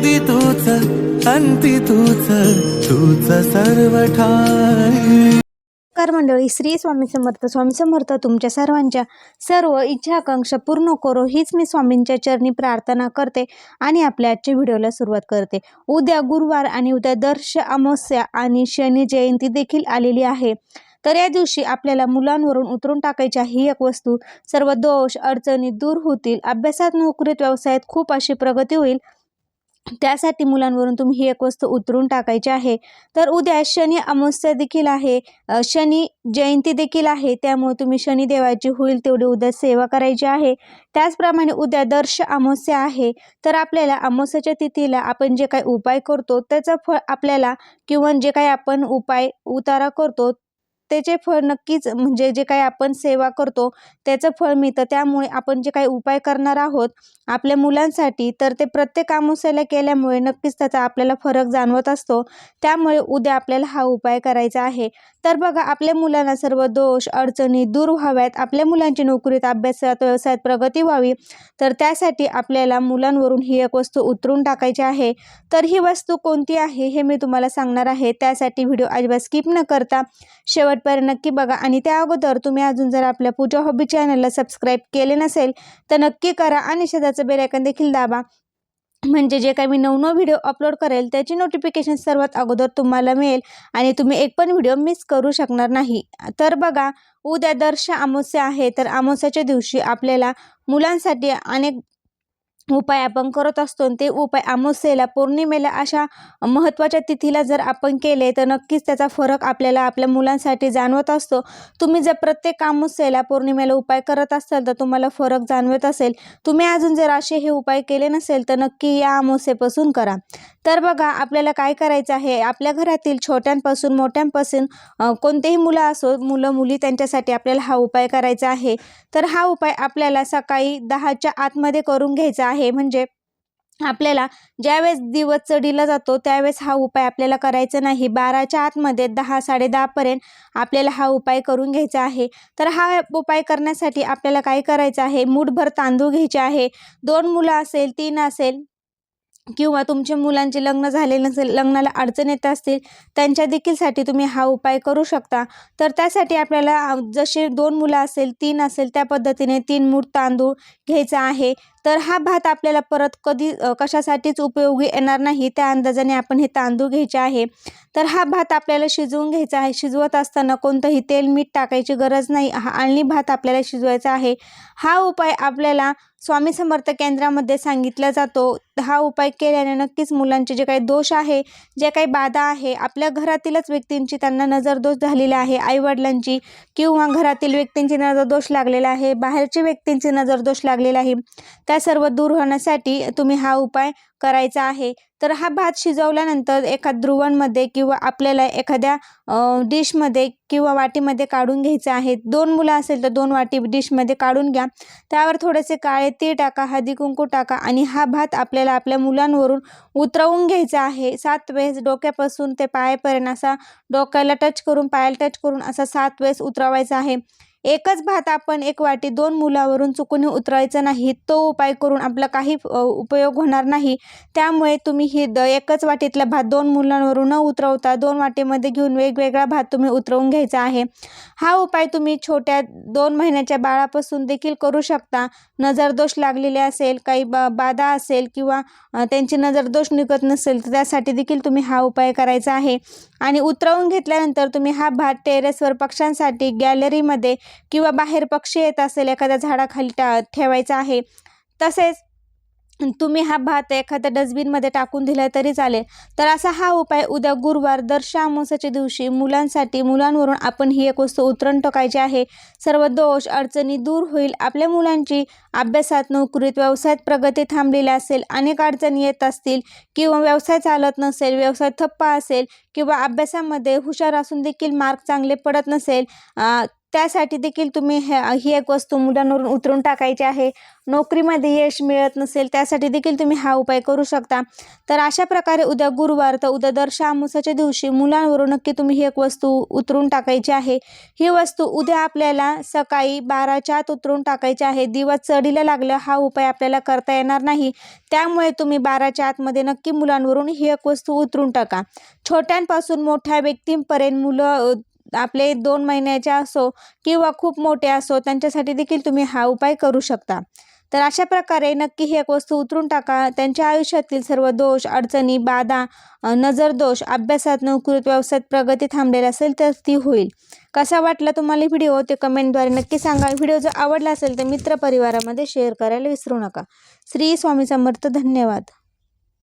आधी तूच अंती तूच तूच सर्व ठाई नमस्कार मंडळी श्री स्वामी समर्थ. स्वामी समर्थ तुमच्या सर्वांच्या सर्व इच्छा आकांक्षा पूर्ण करो हीच मी स्वामींच्या चरणी प्रार्थना करते आणि आपल्या आजच्या व्हिडिओला सुरुवात करते. उद्या गुरुवार आणि उद्या दर्श अमावस्या आणि शनी जयंती देखील आलेली आहे. तर या दिवशी आपल्याला मुलांवरून उतरून टाकायच्या ही एक वस्तू सर्व दोष अडचणी दूर होतील. अभ्यासात नोकरीत व्यवसायात खूप अशी प्रगती होईल. त्यासाठी मुलांवरून तुम्ही ही एक वस्तू उतरून टाकायची आहे. तर उद्या शनी अमावस्या देखील आहे. शनी जयंती देखील आहे. त्यामुळे तुम्ही शनिदेवाची होईल तेवढी उद्या सेवा करायची आहे. त्याचप्रमाणे उद्या दर्श अमावस्या आहे. तर आपल्याला अमावस्याच्या तिथीला आपण जे काही उपाय करतो त्याचं फळ आपल्याला किंवा जे काही आपण उपाय उतारा करतो त्याचे फळ नक्कीच म्हणजे जे काही आपण सेवा करतो त्याचं फळ मिळतं. त्यामुळे आपण जे काही उपाय करणार आहोत आपल्या मुलांसाठी तर ते प्रत्येक अमावस्याला केल्यामुळे नक्कीच त्याचा आपल्याला फरक जाणवत असतो. त्यामुळे उद्या आपल्याला हा उपाय करायचा आहे. तर बघा आपल्या मुलांना सर्व दोष अडचणी दूर व्हाव्यात. आपल्या मुलांची नोकरीत अभ्यासात व्यवसायात प्रगती व्हावी. तर त्यासाठी आपल्याला मुलांवरून ही एक वस्तू उतरून टाकायची आहे. तर ही वस्तू कोणती आहे हे मी तुम्हाला सांगणार आहे. त्यासाठी व्हिडिओ अजिबात स्किप न करता शेवट शेवटपर्यंत नक्की बघा. आणि त्या अगोदर तुम्ही अजून जर आपल्या पूजा हॉबी चॅनलला सबस्क्राईब केले नसेल तर नक्की करा आणि शेजारचं बेलायकन देखील दाबा. म्हणजे जे काही मी नवनव व्हिडिओ अपलोड करेल त्याची नोटिफिकेशन सर्वात अगोदर तुम्हाला मिळेल आणि तुम्ही एक पण व्हिडिओ मिस करू शकणार नाही. तर बघा उद्या दर्श अमावस्या आहे तर अमावस्याच्या दिवशी आपल्याला मुलांसाठी अनेक उपाय आपण करत असतो आणि ते उपाय अमावस्येला पौर्णिमेला अशा महत्त्वाच्या तिथीला जर आपण केले तर नक्कीच त्याचा फरक आपल्याला आपल्या मुलांसाठी जाणवत असतो. तुम्ही जर प्रत्येक अमावस्येला पौर्णिमेला उपाय करत असाल तर तुम्हाला फरक जाणवत असेल. तुम्ही अजून जर असे हे उपाय केले नसेल तर नक्की या अमावस्येपासून करा. तर बघा आपल्याला काय करायचं आहे? आपल्या घरातील छोट्यांपासून मोठ्यांपासून कोणतेही मुलं असो मुलं मुली त्यांच्यासाठी आपल्याला हा उपाय करायचा आहे. तर हा उपाय आपल्याला सकाळी दहाच्या आतमध्ये करून घ्यायचा आहे. म्हणजे आपल्याला ज्यावेळेस दिवस चढीला जातो त्यावेळेस हा उपाय आपल्याला करायचा नाही. बाराच्या आतमध्ये दहा साडेदहापर्यंत आपल्याला हा उपाय करून घ्यायचा आहे. तर हा उपाय करण्यासाठी आपल्याला काय करायचं आहे? मूठभर तांदूळ घ्यायचे आहे. दोन मुलं असेल तीन असेल किंवा तुमच्या मुलांचे लग्न झाले नसेल लग्नाला अडचण येत असतील त्यांच्या देखीलसाठी तुम्ही हा उपाय करू शकता. तर त्यासाठी आपल्याला जसे दोन मुलं असेल तीन असेल त्या पद्धतीने तीन मूठ तांदूळ घ्यायचा आहे. तर हा भात आपल्याला परत कधी कशासाठीच उपयोगी येणार नाही त्या अंदाजाने आपण हे तांदूळ घ्यायचे आहे. तर हा भात आपल्याला शिजवून घ्यायचा आहे. शिजवत असताना कोणतंही तेल मीठ टाकायची गरज नाही. हा आणि भात आपल्याला शिजवायचा आहे. हा उपाय आपल्याला स्वामी समर्थ केंद्रामध्ये सांगितला जातो. हा उपाय केल्याने नक्कीच मुलांचे जे काही दोष आहे जे काही बाधा आहे आपल्या घरातीलच व्यक्तींची त्यांना नजरदोष झालेला आहे. आईवडिलांची किंवा घरातील व्यक्तींची नजरदोष लागलेला आहे. बाहेरच्या व्यक्तींची नजरदोष लागलेला आहे. त्या सर्व दूर होण्यासाठी तुम्ही हा उपाय करायचा आहे. तर हा भात शिजवल्यानंतर एका ध्रुवांमध्ये किंवा आपल्याला एखाद्या डिशमध्ये किंवा वाटीमध्ये काढून घ्यायचं आहे दोन मुलं असेल तर दोन वाटी डिशमध्ये काढून घ्या. त्यावर थोडेसे काळे तीळ टाका हळदी कुंकू टाका आणि हा भात आपल्याला आपल्या मुलांवरून उतरवून घ्यायचा आहे. सात वेळेस डोक्यापासून ते पायापर्यंत असा डोक्याला टच करून पायाला टच करून असा सात वेळेस उतरवायचा आहे. एकच भात आपण एक वाटी दोन मुलावरून चुकून उतरायचं नाही. तो उपाय करून आपला काही उपयोग होणार नाही. त्यामुळे तुम्ही ही द एकच वाटीतला भात दोन मुलांवरून न उतरवता दोन वाटीमध्ये घेऊन वेगवेगळा भात तुम्ही उतरवून घ्यायचा आहे. हा उपाय तुम्ही छोट्या दोन महिन्याच्या बाळापासून देखील करू शकता. नजरदोष लागलेले असेल काही बा बाधा असेल किंवा त्यांची नजरदोष निघत नसेल तर त्यासाठी देखील तुम्ही हा उपाय करायचा आहे. आणि उतरवून घेतल्यानंतर तुम्ही हा भात टेरेसवर पक्ष्यांसाठी गॅलरीमध्ये किंवा बाहेर पक्षी येत असेल एखाद्या झाडाखाली टा ठेवायचा आहे तसेच तुम्ही हा भात एखाद्या डस्टबिनमध्ये टाकून दिला तरी चालेल. तर असा हा उपाय उद्या गुरुवार दर अमावस्याच्या दिवशी मुलांसाठी मुलांवरून आपण ही एक वस्तू उतरण टोकायची आहे. सर्व दोष अडचणी दूर होईल. आपल्या मुलांची अभ्यासात नोकरीत व्यवसायात प्रगती थांबलेली असेल अनेक अडचणी येत असतील किंवा व्यवसाय चालत नसेल व्यवसाय थप्पा असेल किंवा अभ्यासामध्ये हुशार असून देखील मार्क चांगले पडत नसेल त्यासाठी देखील तुम्ही हे ही एक वस्तू मुलांवरून उतरून टाकायची आहे. नोकरीमध्ये यश मिळत नसेल त्यासाठी देखील तुम्ही हा उपाय करू शकता. तर अशा प्रकारे उद्या गुरुवार तर उद्या दर अमावस्याच्या दिवशी मुलांवरून नक्की तुम्ही ही एक वस्तू उतरून टाकायची आहे. ही वस्तू उद्या आपल्याला सकाळी बाराच्या आत उतरून टाकायची आहे. दिवस चढीला लागलं हा उपाय आपल्याला करता येणार नाही. त्यामुळे तुम्ही बाराच्या आतमध्ये नक्की मुलांवरून ही एक वस्तू उतरून टाका. छोट्यांपासून मोठ्या व्यक्तींपर्यंत मुलं आपले दोन महिन्याचे असो किंवा खूप मोठे असो त्यांच्यासाठी देखील तुम्ही हा उपाय करू शकता. तर अशा प्रकारे नक्की ही एक वस्तू उतरून टाका. त्यांच्या आयुष्यातील सर्व दोष अडचणी बाधा नजर दोष अभ्यासात नोकरीत व्यवसायात प्रगती थांबलेली असेल तर ती होईल. कसा वाटला तुम्हाला व्हिडिओ? ते कमेंटद्वारे नक्की सांगा. व्हिडिओ जर आवडला असेल तर मित्रपरिवारामध्ये शेअर करायला विसरू नका. श्री स्वामी समर्थ. धन्यवाद.